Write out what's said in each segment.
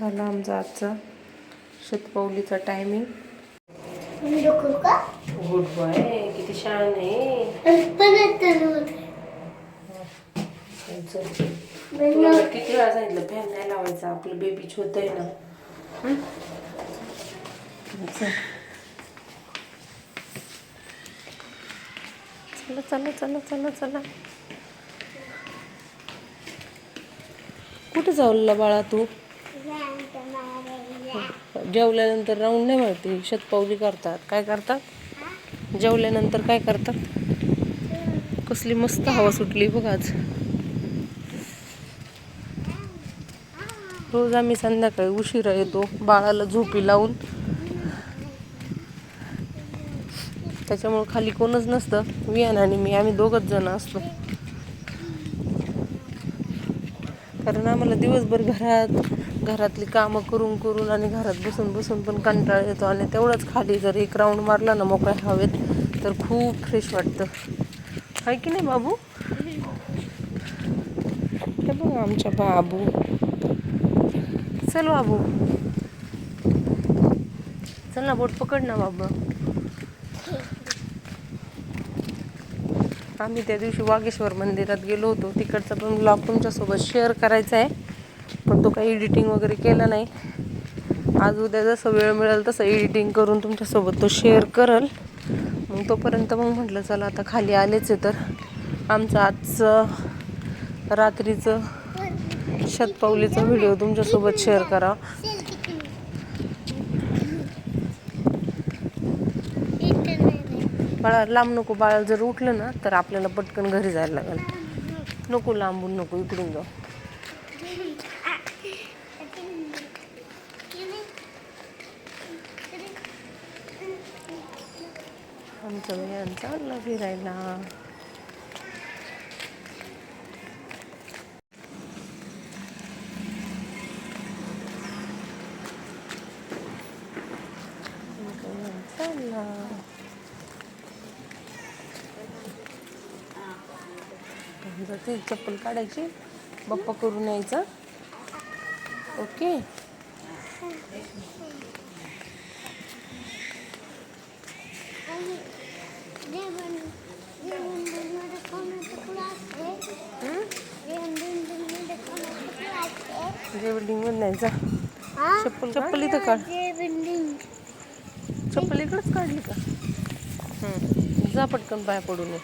झाला आमचा आजचा शतपावलीचा टायमिंग गुड बॉय किती छान आहे. किती वेळा सांगितलं फॅन नाही लावायचा आपलं बेबी छोट आहे ना. हं? चल. चला चला चला चला चला. कुठे जाऊला बाळा तू? जेवल्यानंतर राऊंड नाही मारते शतपावली करतात. काय करतात? जेवल्यानंतर काय करतात? कसली मस्त हवा सुटली बघ आज. रोज आम्ही संध्याकाळी उशिरा येतो बाळाला झोपी लावून. त्याच्यामुळे खाली कोणच नसतं. वियान आणि मी आम्ही दोघच जण असतो. कारण आम्हाला दिवसभर घरात घरातली कामं करून करून आणि घरात बसून बसून पण कंटाळा येतो. आणि तेवढंच खाली जर एक राऊंड मारला ना मोकळ्या हवेत तर खूप फ्रेश वाटतं. आहे की नाही बाबू? हे बघ आमच्या बाबू. चल बाबू. चल ना बोट पकड ना बाबा. आम्ही त्या दिवशी वागेश्वर मंदिरात गेलो होतो. तिकडचा पण ब्लॉग तुमच्यासोबत शेअर करायचा आहे पण तो काही एडिटिंग वगैरे केला नाही. आज उद्या जसं वेळ मिळेल तसं एडिटिंग करून तुमच्यासोबत तो शेअर करल. मग तोपर्यंत मग म्हटलं चला आता खाली आलेच आहे तर. आमचं आजचं रात्रीचं शतपावलीचा व्हिडिओ तुमच्यासोबत शेअर करा बाळा लांब नको बाळा जर उठलं ना तर आपल्याला पटकन घरी जायला लागेल. नको लांबून नको इकडून जाऊ. आमचं भैयान चाललं फिरायला. चालला. ती चप्पल काढायची. बप्पा करून यायचा. ओके. जे बिल्डिंगमध्ये न्यायचा चप्पल चप्पल इथं काढ. चप्पल इकडंच काढली का? हम्म. जा पटकन पाया पडून ये.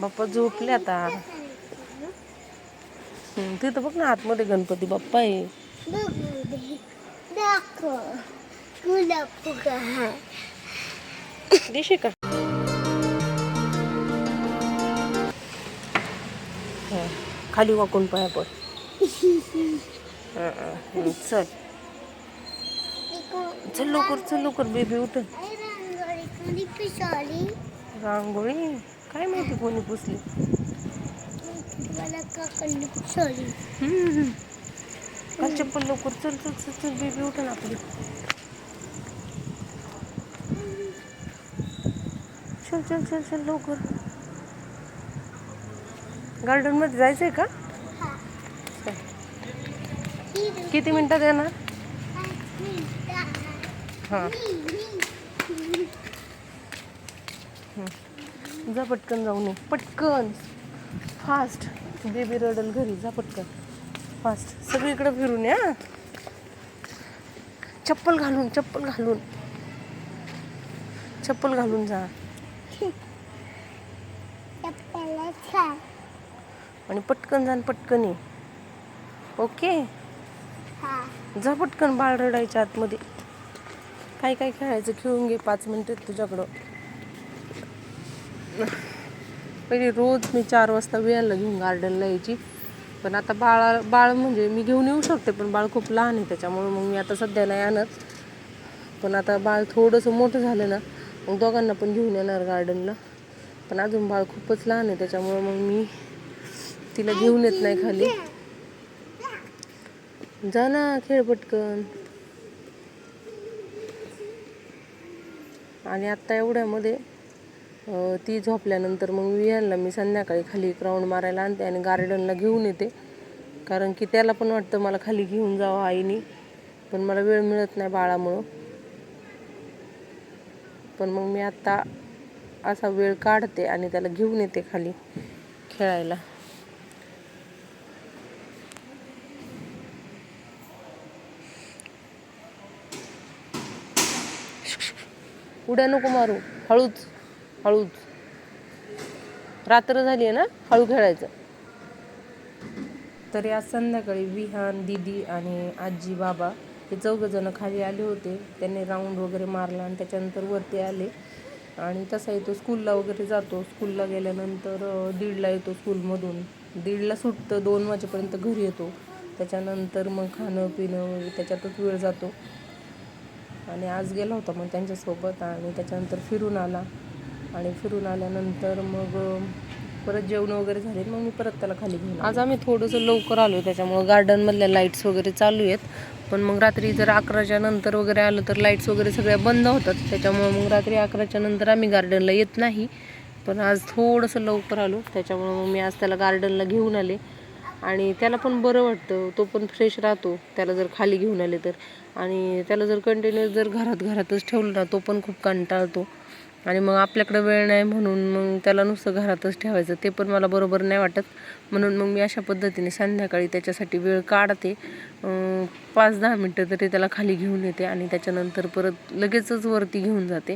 बाप्पा झोपले आता. तिथं बघ ना आतमध्ये गणपती बाप्पा आहे. दिशे का? खाली वाकून पाया पड चल. चल लवकर चल लवकर बेबी उठ. रांगोळी? काय माहिती कोणी पुसली मला काकडली पिसॉली हम्म, हम्म. काल चप्पल लवकर चल चल चल चल बेबी उठ ना आपली. चल चल चल चल लवकर. गार्डनमध्ये जायचंय का. किती मिनिटात येणार हां. जा पटकन जाऊन ये. पटकन. फास्ट. बेबी रडल घरी जा पटकन. फास्ट. सगळीकडे फिरून या चप्पल घालून चप्पल घालून. चप्पल घालून जा. आणि पटकन जा पटकन ये. ओके? जा पटकन बाळ रडायच्या आतमध्ये. काय काय खेळायचं? खेळून घे पाच मिनिटं तुझ्याकडं. पहिले रोज मी चार वाजता वेळाला घेऊन गार्डनला यायची. पण आता बाळा बाळ म्हणजे मी घेऊन येऊ शकते पण बाळ खूप लहान आहे त्याच्यामुळे मग मी आता सध्या नाही आणत. पण आता बाळ थोडंसं मोठं झालं ना मग दोघांना पण घेऊन येणार गार्डनला पण अजून बाळ खूपच लहान आहे त्याच्यामुळे मग मी तिला घेऊन येत नाही खाली. जा ना खेळ पटकन. आणि आत्ता एवढ्यामध्ये ती झोपल्यानंतर मग विहानला मी संध्याकाळी खाली एक राऊंड मारायला आणते आणि गार्डनला घेऊन येते. कारण की त्याला पण वाटतं मला खाली घेऊन जावं आईनी पण मला वेळ मिळत नाही बाळामुळं. पण मग मी आत्ता असा वेळ काढते आणि त्याला घेऊन येते खाली खेळायला. उड्या नको मारू हळूच. हळूच. रात्र झाली आहे ना हळू खेळायचं. तरी आज संध्याकाळी विहान दिदी आणि आजी बाबा हे चौघंजणं खाली आले होते. त्यांनी राऊंड वगैरे मारला आणि त्याच्यानंतर वरती आले. आणि तसा येतो स्कूलला वगैरे जातो. स्कूलला गेल्यानंतर दीडला येतो स्कूलमधून दीडला सुटतं दोन वाजेपर्यंत घरी येतो. त्याच्यानंतर मग खाणं पिणं वगैरे त्याच्यातच वेळ जातो. आणि आज गेला होता मग त्यांच्यासोबत आणि त्याच्यानंतर फिरून आला. आणि फिरून आल्यानंतर मग परत जेवण वगैरे झाले मग मी परत त्याला खाली घेऊन आज आम्ही थोडंसं लवकर आलो त्याच्यामुळं गार्डनमधल्या लाईट्स वगैरे चालू आहेत. पण मग रात्री जर अकराच्या नंतर वगैरे आलं तर लाईट्स वगैरे सगळ्या बंद होतात. त्याच्यामुळं मग रात्री अकराच्या नंतर आम्ही गार्डनला येत नाही. पण आज थोडंसं लवकर आलो त्याच्यामुळं मग मी आज त्याला गार्डनला घेऊन आले. आणि त्याला पण बरं वाटतं तो पण फ्रेश राहतो त्याला जर खाली घेऊन आले तर. आणि त्याला जर कंटिन्युअस जर घरात घरातच ठेवलं ना तो पण खूप कंटाळतो. आणि मग आपल्याकडं वेळ नाही म्हणून मग त्याला नुसतं घरातच ठेवायचं. ते पण मला बरोबर नाही वाटत. म्हणून मग मी अशा पद्धतीने संध्याकाळी त्याच्यासाठी वेळ काढते. पाच दहा मिनटं तरी त्याला खाली घेऊन येते आणि त्याच्यानंतर परत लगेचच वरती घेऊन जाते.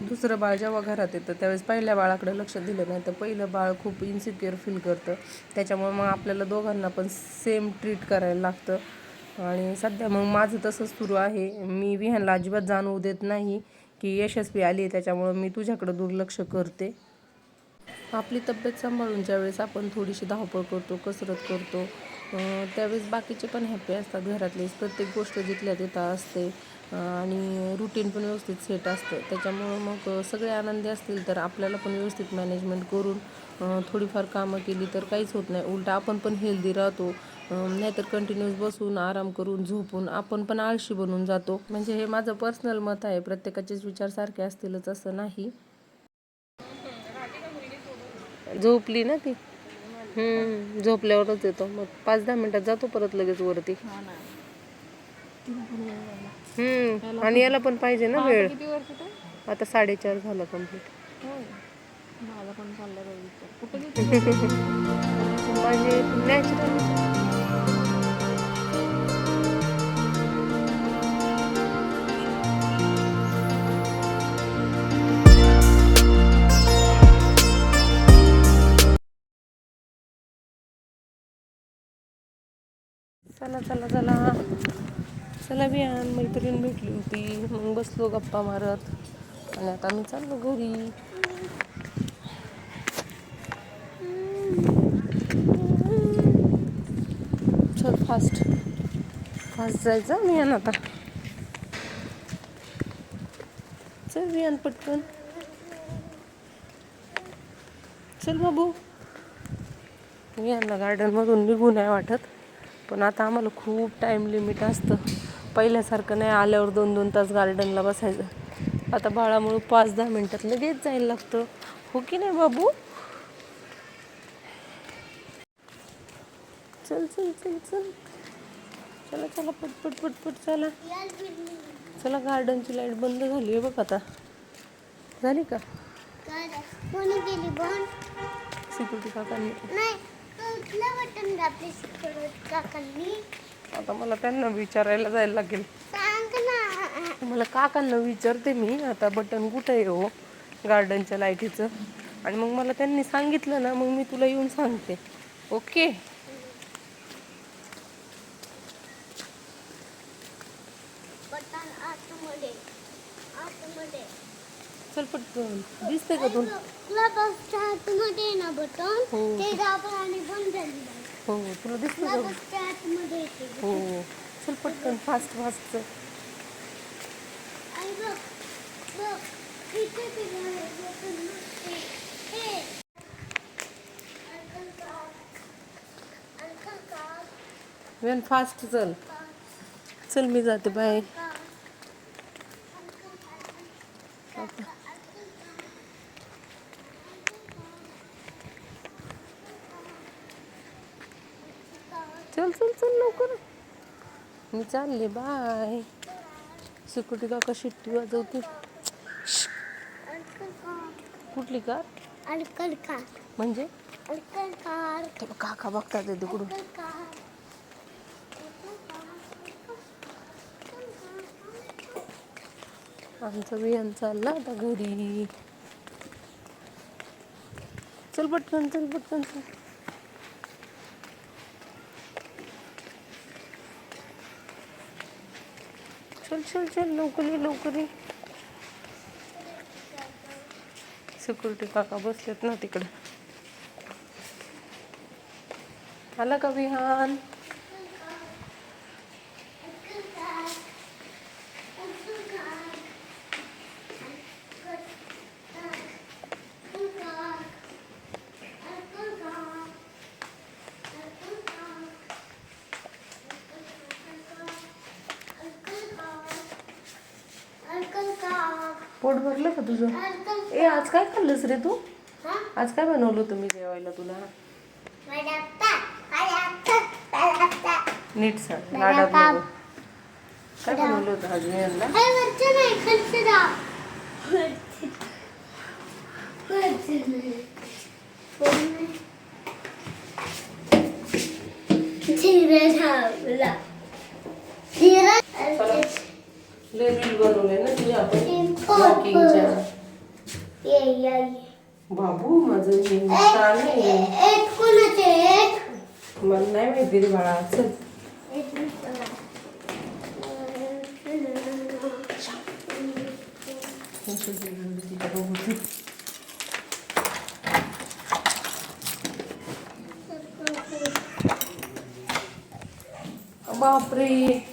दुसरं बाळ जेव्हा घरात येतं त्यावेळेस पहिल्या बाळाकडे लक्ष दिलं नाही तर पहिलं बाळ खूप इन्सिक्युअर फील करतं. त्याच्यामुळे मग आपल्याला दोघांना पण सेम ट्रीट करायला लागतं. आणि सध्या मग माझं तसंच सुरू आहे. मी विहानला अजिबात जाणवू देत नाही. की यशस्वी आली आहे त्याच्यामुळं मी तुझ्याकडं दुर्लक्ष करते. आपली तब्येत सांभाळून ज्यावेळेस आपण थोडीशी धावपळ करतो कसरत करतो त्यावेळेस बाकीचे पण हॅपी असतात घरातले. प्रत्येक गोष्ट जिथल्या तिथं असते आणि रुटीन पण व्यवस्थित सेट असतं. त्याच्यामुळं मग सगळे आनंदी असतील तर आपल्याला पण व्यवस्थित मॅनेजमेंट करून थोडीफार कामं केली तर काहीच होत नाही. उलट आपण पण हेल्दी राहतो. नाहीतर कंटिन्यूस बसून आराम करून झोपून आपण पण आळशी बनून जातो. म्हणजे हे माझं पर्सनल मत आहे. प्रत्येकाचेच विचार सारखे असतीलच असं नाही. झोपली ना ती? हम्म झोपल्यावरच येतो. मग पाच दहा मिनिटात जातो परत लगेच वरती. हम्म आणि याला पण पाहिजे ना वेळ. आता साडेचार झाला कंप्लीट माझे नॅचरल चला चला चला. चला बियान मैत्रीण भेटली होती. मग बसलो गप्पा मारत. आणि आता मी चाललो घरी. चल फास्ट फास्ट जायचं. बियान आता. चल बियान पटकन. चल बाबू. मी यांना गार्डनमधून निघू नाही वाटत. पण आता आम्हाला खूप टाईम लिमिट असतं. पहिल्यासारखं नाही आल्यावर दोन दोन तास गार्डनला बसायचं. आता बाळामुळं पाच दहा मिनटात लगेच जायला लागतं. हो की नाही बाबू? चल चल चल चल. चला चला पट पट पट पट चला. चला गार्डनची लाइट बंद झाली आहे बघ आता. झाली का? सिक्युरिटी काकांनी. आता मला त्यांना विचारायला जायला लागेल. मला काकांना विचारते मी आता बटन कुठं आहे हो? गार्डनच्या लाईटीचं. आणि मग मला त्यांनी सांगितलं ना मग मी तुला येऊन सांगते. ओके? बटन आतमध्ये आतमध्ये. चल पटकन. दिसते का तू हो. हो तुला दिसते का? हो. चल पटकन फास्ट फास्ट वेन फास्ट चल. चल मी जाते बाय चल चल चल लवकर मी चालले बाय. सिक्युरिटी काका शिट्टी वाजवते. कुठली कार? अलकल कार. म्हणजे? अलकल कार. काका बघतात ते तिकडून आमचा बियाण चालला आता घरी. चल पटकन चल पटकन चल. चल चल चल लवकर ये लवकर ये. सिक्युरिटी काका बसलेत ना तिकडे. आला का विहान अलकल कार पोट भरलं का तुझं? ए आज काय खाल्लंस रे तू? आज काय बनवलं तुम्ही जेवायला तुला? नीट वडापाव. लाडात नको. काय बनवलं होतं आज यांना रील बनवले ना तुझ्या आपण. वॉकिंगच्या ये ये ये. बाबू माझं हे छान आहे. एक कोणाचे एक? मला नाही माहिती रे बाळा चल. बापरे.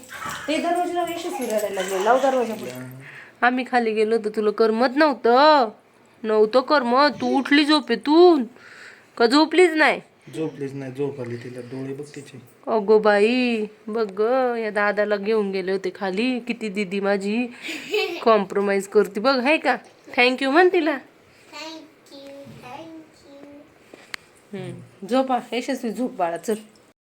ते दरवाजा यशस्वी रडायला लागले. लाव दरवाजा. आम्ही खाली गेलो तर तुला करमत नव्हतं. नव्हतं करमत. तू उठली झोपेतून. का झोपलीच नाही? झोपलीच नाही झोप आली तिला. डोळे बघ तिचे. अगो बाई बघ ग या दादाला घेऊन गेले होते खाली. किती दिदी माझी कॉम्प्रोमाइज करते. बघ आहे का? थँक्यू म्हण तिला. हम्म. झोपा यशस्वी झोप बाळा चल.